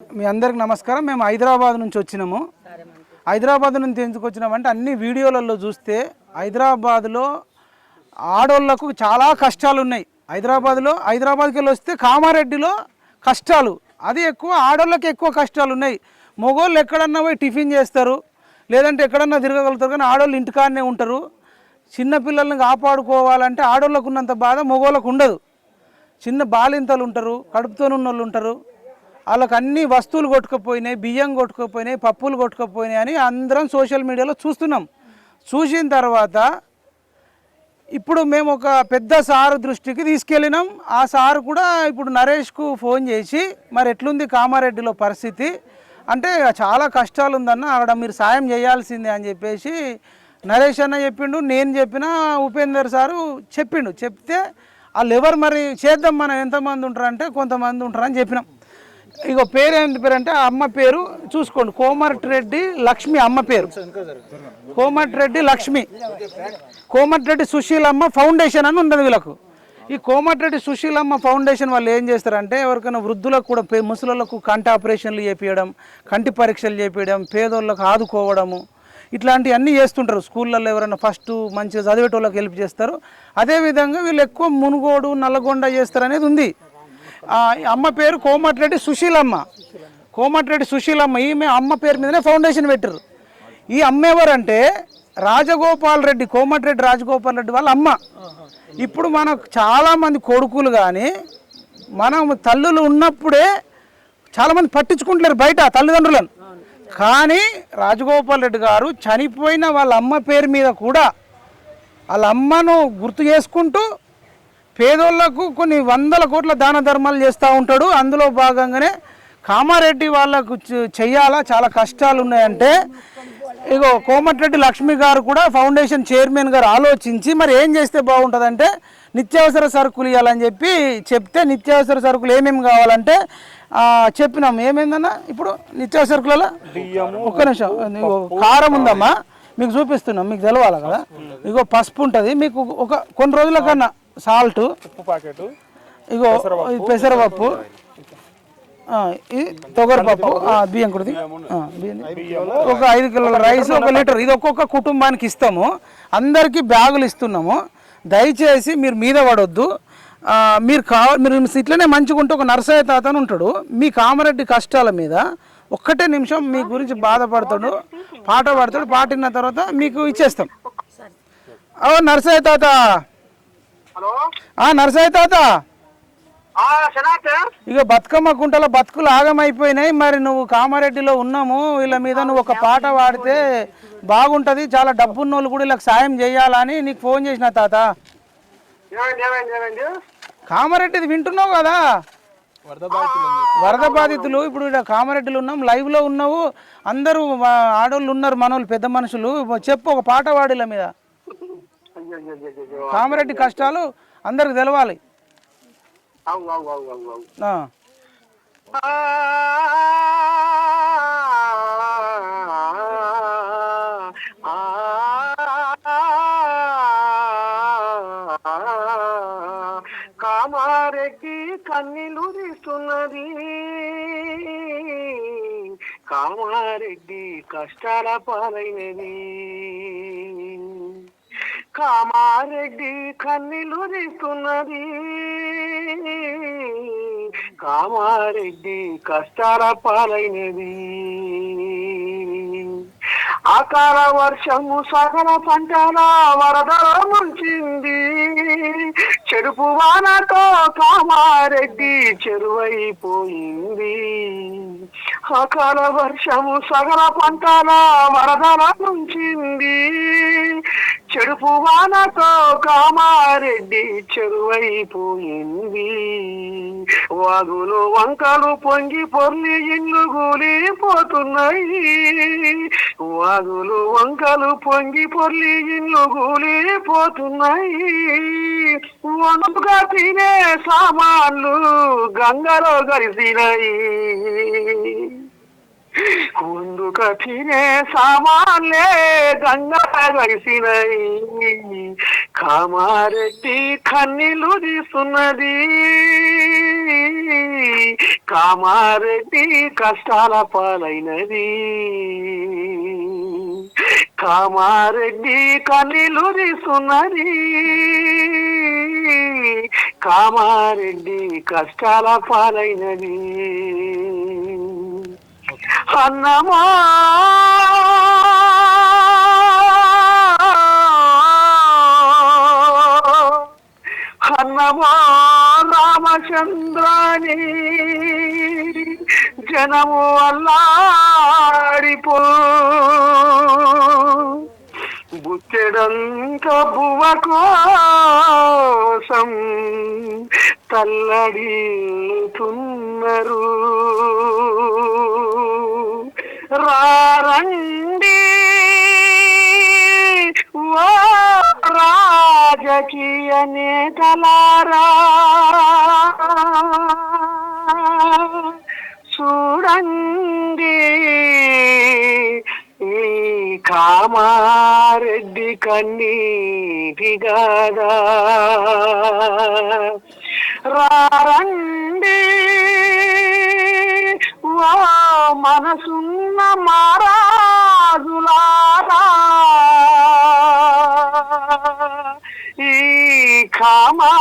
మీ అందరికి నమస్కారం. మేము హైదరాబాద్ నుంచి వచ్చినాము. హైదరాబాద్ నుంచి ఎందుకు వచ్చినామంటే అన్ని వీడియోలలో చూస్తే హైదరాబాద్లో ఆడోళ్ళకు చాలా కష్టాలు ఉన్నాయి హైదరాబాద్లో హైదరాబాద్కి వెళ్ళి వస్తే కామారెడ్డిలో కష్టాలు. అది ఎక్కువ ఆడోళ్ళకి ఎక్కువ కష్టాలు ఉన్నాయి మగోళ్ళు ఎక్కడన్నా పోయి టిఫిన్ చేస్తారు లేదంటే ఎక్కడన్నా తిరగగలుగుతారు కానీ ఆడోళ్ళు ఇంటికాడనే ఉంటారు. చిన్నపిల్లల్ని కాపాడుకోవాలంటే ఆడోళ్ళకు ఉన్నంత బాధ మగోళ్ళకు ఉండదు. చిన్న బాలింతలు ఉంటారు కడుపుతోనున్న వాళ్ళు ఉంటారు. వాళ్ళకి అన్ని వస్తువులు కొట్టుకుపోయినాయి బియ్యం కొట్టుకుపోయినాయి పప్పులు కొట్టుకుపోయినాయి అని అందరం సోషల్ మీడియాలో చూస్తున్నాం. చూసిన తర్వాత ఇప్పుడు మేము ఒక పెద్ద సారు దృష్టికి తీసుకెళ్ళినాం. ఆ సారు కూడా ఇప్పుడు నరేష్కు ఫోన్ చేసి మరి ఎట్లుంది కామారెడ్డిలో పరిస్థితి? అంటే చాలా కష్టాలు ఉందన్న అక్కడ మీరు సాయం చేయాల్సిందే అని చెప్పేసి నరేష్ అన్న చెప్పిండు నేను చెప్పిన ఉపేందర్ సారు చెప్పిండు. చెప్తే వాళ్ళు ఎవరు మరి చేద్దాం మనం ఎంతమంది ఉంటారంటే కొంతమంది ఉంటారని చెప్పినాం. ఇగో పేరు ఏంటి పేరు అంటే ఆ అమ్మ పేరు చూసుకోండి. కోమటిరెడ్డి లక్ష్మి అమ్మ పేరు. కోమటిరెడ్డి లక్ష్మి. కోమటిరెడ్డి సుశీలమ్మ ఫౌండేషన్ అని ఉండదు వీళ్ళకు. ఈ కోమటిరెడ్డి సుశీలమ్మ ఫౌండేషన్ వాళ్ళు ఏం చేస్తారంటే ఎవరికైనా వృద్ధులకు కూడా పే- కంటి ఆపరేషన్లు చేపించడం కంటి పరీక్షలు చేపించడం పేదోళ్ళకు ఆదుకోవడము ఇట్లాంటివన్నీ చేస్తుంటారు. స్కూళ్ళల్లో ఎవరైనా ఫస్ట్ మంచిగా చదివేటోళ్ళకి హెల్ప్ చేస్తారు. అదేవిధంగా వీళ్ళు ఎక్కువ మునుగోడు నల్లగొండ చేస్తారు అనేది ఉంది. అమ్మ పేరు కోమటిరెడ్డి సుశీలమ్మ. కోమటిరెడ్డి సుశీలమ్మ. ఈమె అమ్మ పేరు మీదనే ఫౌండేషన్ పెట్టారు ఈ అమ్మ ఎవరంటే రాజగోపాల్ రెడ్డి కోమటిరెడ్డి రాజగోపాల్ రెడ్డి వాళ్ళ అమ్మ. ఇప్పుడు మనకు చాలామంది కొడుకులు కానీ మనం తల్లులు ఉన్నప్పుడే చాలామంది పట్టించుకుంటలేరు బయట తల్లిదండ్రులను. కానీ రాజగోపాల్ రెడ్డి గారు చనిపోయిన వాళ్ళ అమ్మ పేరు మీద కూడా వాళ్ళ అమ్మను గుర్తు చేసుకుంటూ పేదోళ్ళకు కొన్ని వందల కోట్ల దాన ధర్మాలు చేస్తూ ఉంటాడు. అందులో భాగంగానే కామారెడ్డి వాళ్ళకు చెయ్యాలా? చాలా కష్టాలు ఉన్నాయంటే ఇగో కోమటిరెడ్డి లక్ష్మి గారు కూడా ఫౌండేషన్ చైర్మన్ గారు ఆలోచించి మరి ఏం చేస్తే బాగుంటుందంటే నిత్యావసర సరుకులు ఇవ్వాలని చెప్పి చెప్తే నిత్యావసర సరుకులు ఏమేమి కావాలంటే చెప్పినాం. ఏమైందన్నా? ఇప్పుడు నిత్యావసర సరుకులలో ఒక్క నిమిషం కారం ఉందమ్మా. మీకు చూపిస్తున్నాం మీకు తెలవాలి కదా? ఇగో పసుపు ఉంటుంది. మీకు ఒక కొన్ని రోజుల కన్నా సాల్ట్. ఉప్పు ప్యాకెట్ ఇగో పెసరపప్పు తొగరపప్పు. ఆ, బియ్యం కుడిది ఒక ఐదు కిలోల రైస్ ఒక లీటర్. ఇది ఒక్కొక్క కుటుంబానికి ఇస్తాము. అందరికీ బ్యాగులు ఇస్తున్నాము. దయచేసి మీరు మీద పడొద్దు. ఆ, మీరు కా మీరు ఇట్లనే మంచిగా ఉంటే ఒక నర్సయ్య తాత అని ఉంటాడు. మీ కామారెడ్డి కష్టాల మీద ఒక్కటే నిమిషం మీ గురించి బాధపడతాడు. పాట పాడతాడు. పాట విన్న తర్వాత మీకు ఇచ్చేస్తాం. ఓ నర్సయ్య తాత. నర్సయ్య తాత. ఇక బతుకమ్మ కుంటల బతుకులు ఆగమైపోయినాయి. మరి నువ్వు కామారెడ్డిలో ఉన్నాము. వీళ్ళ మీద నువ్వు ఒక పాట పాడితే బాగుంటది. చాలా డబ్బున్న వాళ్ళు కూడా వీళ్ళకి సాయం చేయాలని నీకు ఫోన్ చేసిన తాత. కామారెడ్డిది వింటున్నావు కదా? వరద బాధితులు ఇప్పుడు ఇక్కడ కామారెడ్డిలో ఉన్నాం. లైవ్లో ఉన్నావు. అందరూ ఆడోళ్ళు ఉన్నారు మనోళ్ళు పెద్ద మనుషులు. చెప్పు ఒక పాట వాడిల మీద. కామారెడ్డి కష్టాలు అందరికి తెలవాలి. కామారెడ్డి కన్నీళ్ళు తీస్తున్నది. కామారెడ్డి కష్టాల పాలైనది. కామారెడ్డి కన్నీలురిస్తున్నది కామారెడ్డి కష్టాల పాలైనది. అకాల వర్షము సకల పంటల వరదల ముంచింది. చెడుపు వానతో కామారెడ్డి చెరువైపోయింది. అకాల వర్షము సగల పంటల వరదల నుంచింది. చెడుపు వానతో కామారెడ్డి చెరువైపోయింది. వాగులు వంకలు పొంగి పొర్లి ఇల్లు గూలిపోతున్నాయి. వాగులు వంకలు పొంగి పొర్లి ఇల్లు గూలిపోతున్నాయి. వనుగా తినే సమాన్లు గంగలో కలిసినాయి ముందు తినే సామాన్లే గంగా కలిసినాయి కామారెడ్డి కన్నీలు తీస్తున్నది. కామారెడ్డి కష్టాల పాలైనది. కామారెడ్డి కన్నీలు తీస్తున్నది. కామారెడ్డి కష్టాల పాలైనది. అన్నమా! అన్నమా రామచంద్రాని జనము అల్లాడిపో. బుచ్చెడంత కోసం తల్లడిల్లుతున్నారు. రారండి ఓ రాజకీయ నేతలారా. చూడండి ఈ కామా కన్నీటి గాదా రారండి ఓ మనసున్న మారాజులారా. ఈ కామారెడ్డి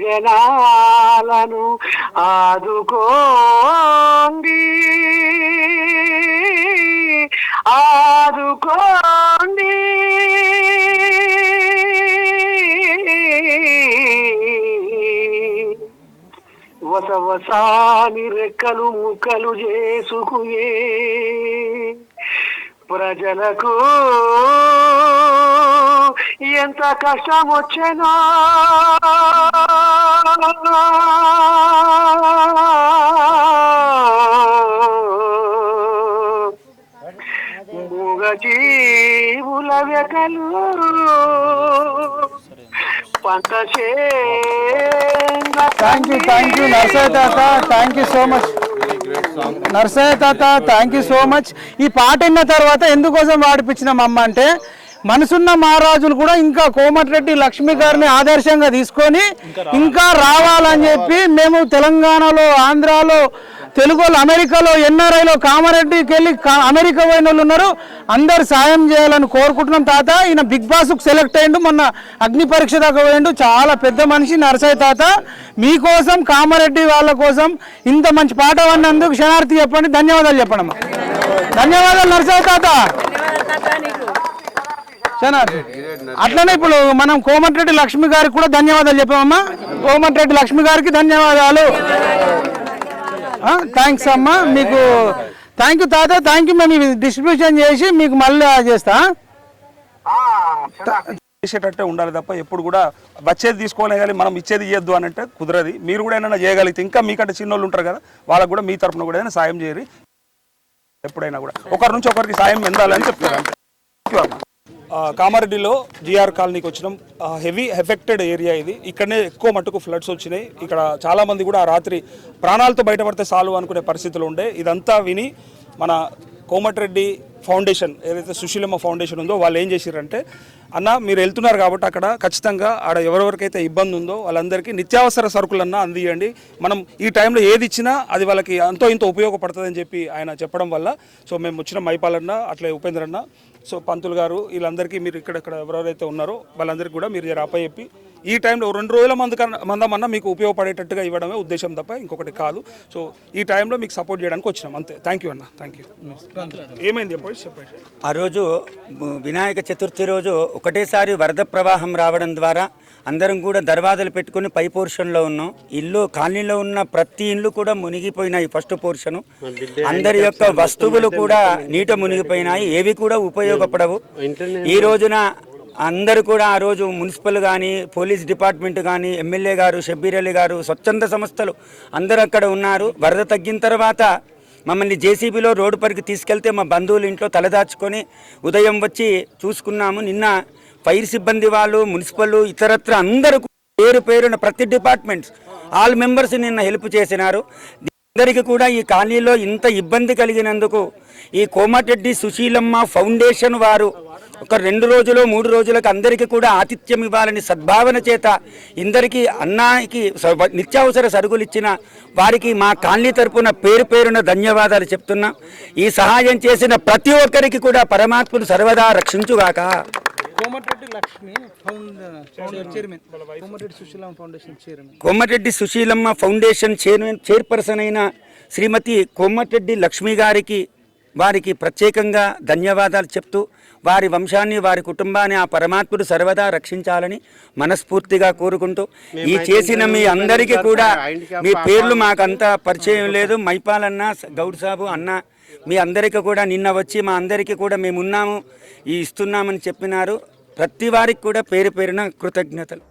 జనాలను ఆదుకోండి ఆదుకో వసవసాని రెక్కలు ముక్కలు చేసుకుయే ప్రజలకు ఎంత కష్టం వచ్చేనా వ్యకలు పంట thank you thank you Narsaiah తాత thank you so much Narsaiah తాత థ్యాంక్ యూ సో మచ్ ఈ పాట విన్న తర్వాత ఎందుకోసం పాడిపించినాం అమ్మ అంటే మనసున్న మహారాజులు కూడా ఇంకా కోమటిరెడ్డి లక్ష్మి గారిని ఆదర్శంగా తీసుకొని ఇంకా రావాలని చెప్పి మేము తెలంగాణలో ఆంధ్రాలో తెలుగు వాళ్ళు అమెరికాలో ఎన్ఆర్ఐలో కామారెడ్డికి వెళ్ళి కా- అమెరికా పోయిన వాళ్ళు ఉన్నారు అందరు సాయం చేయాలని కోరుకుంటున్నాం తాత. ఈయన బిగ్ బాస్కు సెలెక్ట్ అయ్యిండు. మొన్న అగ్ని పరీక్ష దాకా పోయిండు. చాలా పెద్ద మనిషి నరసయ్య తాత. మీకోసం కామారెడ్డి వాళ్ళ కోసం ఇంత మంచి పాట అన్నందుకు క్షణార్థి చెప్పండి. ధన్యవాదాలు చెప్పండి అమ్మా. ధన్యవాదాలు నరసయ్య తాత. క్షణార్థి అట్లనే ఇప్పుడు మనం కోమటిరెడ్డి లక్ష్మి గారికి కూడా ధన్యవాదాలు చెప్పామమ్మా. కోమటిరెడ్డి లక్ష్మి గారికి ధన్యవాదాలు. థ్యాంక్స్ అమ్మా. మీకు థ్యాంక్ యూ తాత థ్యాంక్ యూ మేము డిస్ట్రిబ్యూషన్ చేసి మీకు మళ్ళీ చేస్తా. చేసేటట్టే ఉండాలి తప్ప ఎప్పుడు కూడా వచ్చేది తీసుకోవాలి కానీ మనం ఇచ్చేది ఇవ్వద్దు అని అంటే కుదరది. మీరు కూడా ఏమైనా చేయగలిగితే ఇంకా మీకంటే చిన్నోళ్ళు ఉంటారు కదా వాళ్ళకు కూడా మీ తరపున కూడా ఏదైనా సాయం చేయరు. ఎప్పుడైనా కూడా. ఒకరి నుంచి ఒకరికి సాయం ఎందాలని చెప్తారు అంతే. కామారెడ్డిలో జిఆర్ కాలనీకి వచ్చినాం. హెవీ ఎఫెక్టెడ్ ఏరియా ఇది. ఇక్కడనే ఎక్కువ మట్టుకు ఫ్లడ్స్ వచ్చినాయి. ఇక్కడ చాలామంది కూడా ఆ రాత్రి ప్రాణాలతో బయటపడితే చాలు అనుకునే పరిస్థితులు ఉండే. ఇదంతా విని మన కోమటిరెడ్డి ఫౌండేషన్ ఏదైతే సుశీలమ్మ ఫౌండేషన్ ఉందో వాళ్ళు ఏం చేసారంటే అన్న మీరు వెళ్తున్నారు కాబట్టి అక్కడ ఖచ్చితంగా ఆడ ఎవరెవరికైతే ఇబ్బంది ఉందో వాళ్ళందరికీ నిత్యావసర సరుకులన్నా అందియండి. మనం ఈ టైంలో ఏది ఇచ్చినా అది వాళ్ళకి ఎంతో ఇంత ఉపయోగపడుతుందని చెప్పి ఆయన చెప్పడం వల్ల. సో మేము వచ్చిన మైపాలన్న అట్లే ఉపేంద్ర అన్న సో పంతులు గారు వీళ్ళందరికీ మీరు ఇక్కడ ఇక్కడ ఎవరెవరైతే ఉన్నారో వాళ్ళందరికీ కూడా మీరు జర అప్పచెప్పి ఈ టైంలో రెండు రోజుల మంది కన్నా మందమన్నా మీకు ఉపయోగపడేటట్టుగా ఇవ్వడమే ఉద్దేశం తప్ప ఇంకొకటి కాదు. సో ఈ టైంలో మీకు సపోర్ట్ చేయడానికి వచ్చినాం. అంతే. థ్యాంక్ యూ అన్న. థ్యాంక్ యూ ఏమైంది చెప్పండి. ఆ రోజు వినాయక చతుర్థి రోజు ఒకటేసారి వరద ప్రవాహం రావడం ద్వారా అందరం కూడా దర్వాజలు పెట్టుకుని పై పోర్షన్లో ఉన్నాం. ఇల్లు కాలనీలో ఉన్న ప్రతి ఇల్లు కూడా మునిగిపోయినాయి ఫస్ట్ పోర్షను. అందరి యొక్క వస్తువులు కూడా నీట మునిగిపోయినాయి. ఏవి కూడా ఉపయోగపడవు. ఈ రోజున అందరూ కూడా ఆ రోజు మున్సిపల్ కానీ పోలీస్ డిపార్ట్మెంట్ కానీ ఎమ్మెల్యే గారు షబ్బీర్ అలీ గారు స్వచ్ఛంద సంస్థలు అందరూ అక్కడ ఉన్నారు. వరద తగ్గిన తర్వాత మమ్మల్ని జేసీబీలో రోడ్డు పరికి తీసుకెళ్తే మా బంధువులు ఇంట్లో తలదాచుకొని ఉదయం వచ్చి చూసుకున్నాము. నిన్న ఫైర్ సిబ్బంది వాళ్ళు మున్సిపల్ ఇతరత్ర అందరూ పేరు పేరున ప్రతి డిపార్ట్మెంట్స్ ఆల్ మెంబర్స్ నిన్న హెల్ప్ చేసినారు. అందరికీ కూడా ఈ కాలనీలో ఇంత ఇబ్బంది కలిగినందుకు ఈ కోమటిరెడ్డి సుశీలమ్మ ఫౌండేషన్ వారు ఒక రెండు రోజులు మూడు రోజులకు అందరికీ కూడా ఆతిథ్యం ఇవ్వాలని సద్భావన చేత ఇందరికీ అన్నానికి స- నిత్యావసర సరుకులు ఇచ్చిన వారికి మా కాలనీ తరపున పేరు పేరున ధన్యవాదాలు చెప్తున్నా. ఈ సహాయం చేసిన ప్రతి ఒక్కరికి కూడా పరమాత్ముడు సర్వదా రక్షించుగాక. Komatireddy Lakshmi found chairman. Komatireddy Sushilam foundation chairman. Komatireddy Sushilamma foundation chairman chairperson అయిన శ్రీమతి కొమ్మటిరెడ్డి లక్ష్మి గారికి వారికి ప్రత్యేకంగా ధన్యవాదాలు చెప్తూ వారి వంశాన్ని వారి కుటుంబాన్ని ఆ పరమాత్ముడు సర్వదా రక్షించాలని మనస్ఫూర్తిగా కోరుకుంటూ ఈ చేసిన మీ అందరికీ కూడా మీ పేర్లు మాకంతా పరిచయం లేదు. మైపాలన్న గౌడ్ సాబు అన్న మీ అందరికీ కూడా నిన్న వచ్చి మా అందరికీ కూడా మేము ఉన్నాము ఈ ఇస్తున్నామని చెప్పినారు. ప్రతి వారికి కూడా పేరు పేరున కృతజ్ఞతలు.